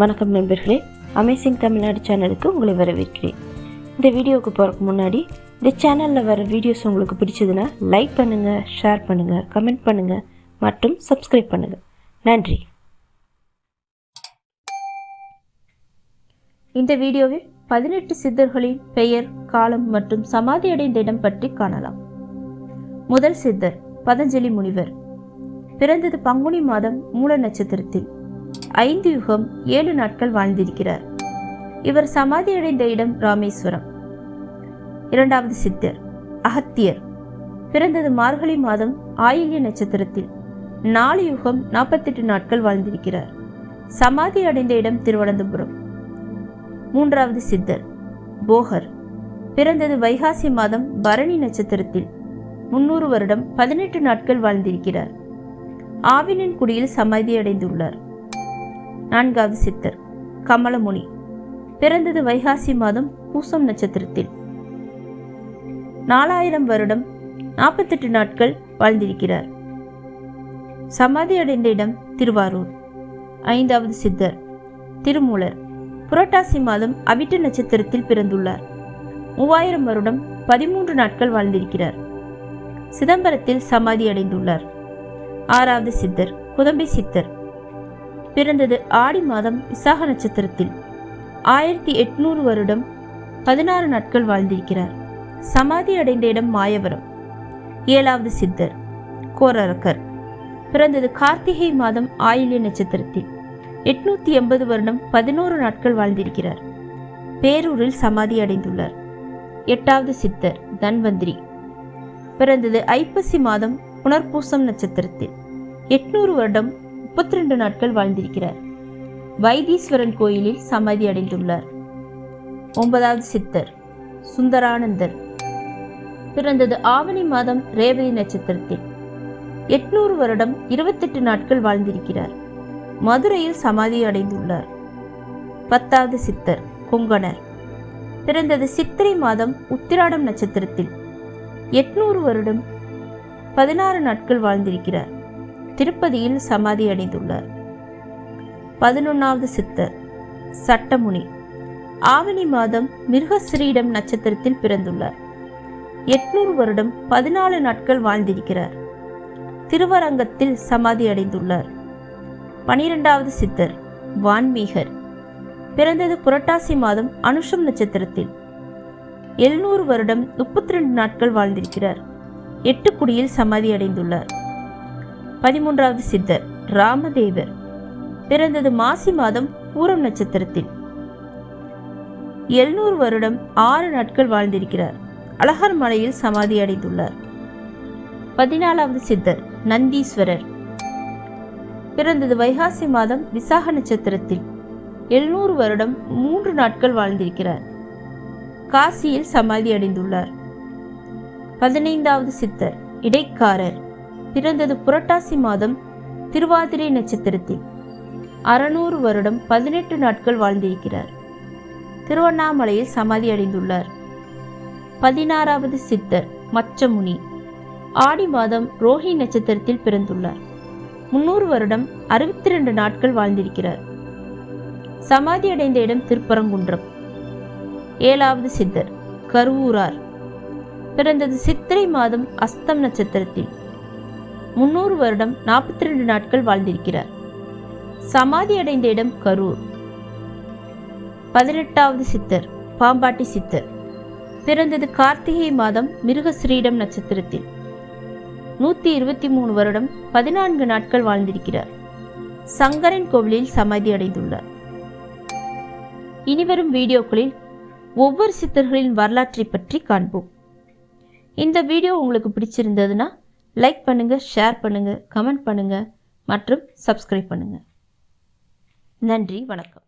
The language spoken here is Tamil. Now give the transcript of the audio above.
வணக்கம் நண்பர்களே. அமேசிங் தமிழ்நாடு சேனலுக்கு உங்களை வரவேற்கிறேன். இந்த வீடியோவுக்கு போகிறதுக்கு முன்னாடி இந்த சேனலில் வர வீடியோஸ் உங்களுக்கு பிடிச்சதுன்னா லைக் பண்ணுங்கள் ஷேர் பண்ணுங்கள் கமெண்ட் பண்ணுங்கள் மற்றும் சப்ஸ்கிரைப் பண்ணுங்கள் நன்றி. இந்த வீடியோவில் பதினெட்டு சித்தர்களின் பெயர் காலம் மற்றும் சமாதி அடைந்த இடம் பற்றி காணலாம். முதல் சித்தர் பதஞ்சலி முனிவர். பிறந்தது பங்குனி மாதம் மூல நட்சத்திரத்தில். ஐந்து யுகம் ஏழு நாட்கள் வாழ்ந்திருக்கிறார். இவர் சமாதி அடைந்த இடம் ராமேஸ்வரம். இரண்டாவது சித்தர் அகத்தியர். பிறந்தது மார்கழி மாதம் ஆயில்ய நட்சத்திரத்தில் நாலு யுகம் நாற்பத்தெட்டு நாட்கள் வாழ்ந்திருக்கிறார். சமாதி அடைந்த இடம் திருவனந்தபுரம். மூன்றாவது சித்தர் போகர். பிறந்தது வைகாசி மாதம் பரணி நட்சத்திரத்தில் முன்னூறு வருடம் பதினெட்டு நாட்கள் வாழ்ந்திருக்கிறார். ஆவினின் குடியில் சமாதி அடைந்துள்ளார். நான்காவது சித்தர் கமலமுனி. பிறந்தது வைகாசி மாதம் பூசம் நட்சத்திரத்தில். நாலாயிரம் வருடம் நாற்பத்தெட்டு நாட்கள் வாழ்ந்திருக்கிறார். சமாதி அடைந்த இடம் திருவாரூர். ஐந்தாவது சித்தர் திருமூலர். புரட்டாசி மாதம் அவிட்ட நட்சத்திரத்தில் பிறந்துள்ளார். மூவாயிரம் வருடம் பதிமூன்று நாட்கள் வாழ்ந்திருக்கிறார். சிதம்பரத்தில் சமாதி அடைந்துள்ளார். ஆறாவது சித்தர் குதம்பை சித்தர். பிறந்தது ஆடி மாதம் விசாக நட்சத்திரத்தில். ஆயிரத்தி எட்நூறு வருடம் பதினாறு நாட்கள் வாழ்ந்திருக்கிறார். சமாதி அடைந்த இடம் மாயவரம். ஏழாவது சித்தர் கோரரக்கர். பிறந்தது கார்த்திகை மாதம் ஆயில்ய நட்சத்திரத்தில். எட்நூத்தி எண்பது வருடம் பதினோரு நாட்கள் வாழ்ந்திருக்கிறார். பேரூரில் சமாதி அடைந்துள்ளார். எட்டாவது சித்தர் தன்வந்திரி. பிறந்தது ஐப்பசி மாதம் புனர்பூசம் நட்சத்திரத்தில். எட்நூறு வருடம் முப்பத்தி ரெண்டு நாட்கள் வாழ்ந்திருக்கிறார். வைத்தீஸ்வரன் கோயிலில் சமாதி அடைந்துள்ளார். ஒன்பதாவது சித்தர் சுந்தரானந்தர். பிறந்தது ஆவணி மாதம் ரேவதி நட்சத்திரத்தில். எட்நூறு வருடம் இருபத்தெட்டு நாட்கள் வாழ்ந்திருக்கிறார். மதுரையில் சமாதி அடைந்துள்ளார். பத்தாவது சித்தர் கொங்கணர். பிறந்தது சித்திரை மாதம் உத்திராடம் நட்சத்திரத்தில். எட்நூறு வருடம் பதினாறு நாட்கள் வாழ்ந்திருக்கிறார். திருப்பதியில் சமாதி அடைந்துள்ளார். பதினொன்னாவது சித்தர் சட்டமுனி. ஆவணி மாதம் மிருகஸ்ரீடம் நட்சத்திரத்தில் பிறந்துள்ளார். எட்நூறு வருடம் பதினாலு நாட்கள் வாழ்ந்திருக்கிறார். திருவரங்கத்தில் சமாதி அடைந்துள்ளார். பனிரெண்டாவது சித்தர் வான்மீகர். பிறந்தது புரட்டாசி மாதம் அனுஷம் நட்சத்திரத்தில். எழுநூறு வருடம் முப்பத்தி ரெண்டு நாட்கள் வாழ்ந்திருக்கிறார். எட்டுக்குடியில் சமாதி அடைந்துள்ளார். பதிமூன்றாவது சித்தர் ராமதேவர். பிறந்தது மாசி மாதம் பூரம் நட்சத்திரத்தில். எழுநூறு வருடம் ஆறு நாட்கள் வாழ்ந்திருக்கிறார். அழகர் மலையில் சமாதி அடைந்துள்ளார். பதினாலாவது சித்தர் நந்தீஸ்வரர். பிறந்தது வைகாசி மாதம் விசாக நட்சத்திரத்தில். எழுநூறு வருடம் மூன்று நாட்கள் வாழ்ந்திருக்கிறார். காசியில் சமாதி அடைந்துள்ளார். பதினைந்தாவது சித்தர் இடைக்காரர். பிறந்தது புரட்டாசி மாதம் திருவாதிரை நட்சத்திரத்தில். அறநூறு வருடம் பதினெட்டு நாட்கள் வாழ்ந்திருக்கிறார். திருவண்ணாமலையில் சமாதி அடைந்துள்ளார். பதினாறாவது சித்தர் மச்சமுனி. ஆடி மாதம் ரோஹி நட்சத்திரத்தில் பிறந்துள்ளார். முன்னூறு வருடம் அறுபத்தி ரெண்டு நாட்கள் வாழ்ந்திருக்கிறார். சமாதி அடைந்த இடம் திருப்பரங்குன்றம். ஏழாவது சித்தர் கருவூரார். பிறந்தது சித்திரை மாதம் அஸ்தம் நட்சத்திரத்தில். முன்னூறு வருடம் நாற்பத்தி ரெண்டு நாட்கள் வாழ்ந்திருக்கிறார். சமாதி அடைந்த இடம் கரூர். பதினெட்டாவது சித்தர் பாம்பாட்டி சித்தர். பிறந்தது கார்த்திகை மாதம் மிருகஸ்ரீடம் நட்சத்திரத்தில். நூற்றி இருபத்தி மூணு வருடம் பதினான்கு நாட்கள் வாழ்ந்திருக்கிறார். சங்கரன் கோவிலில் சமாதி அடைந்துள்ளார் இனிவரும் வீடியோக்களில் ஒவ்வொரு சித்தர்களின் வரலாற்றை பற்றி காண்போம். இந்த வீடியோ உங்களுக்கு பிடிச்சிருந்ததுன்னா லைக் பண்ணுங்கள் ஷேர் பண்ணுங்கள் கமெண்ட் பண்ணுங்கள் மற்றும் சப்ஸ்கிரைப் பண்ணுங்கள் நன்றி வணக்கம்.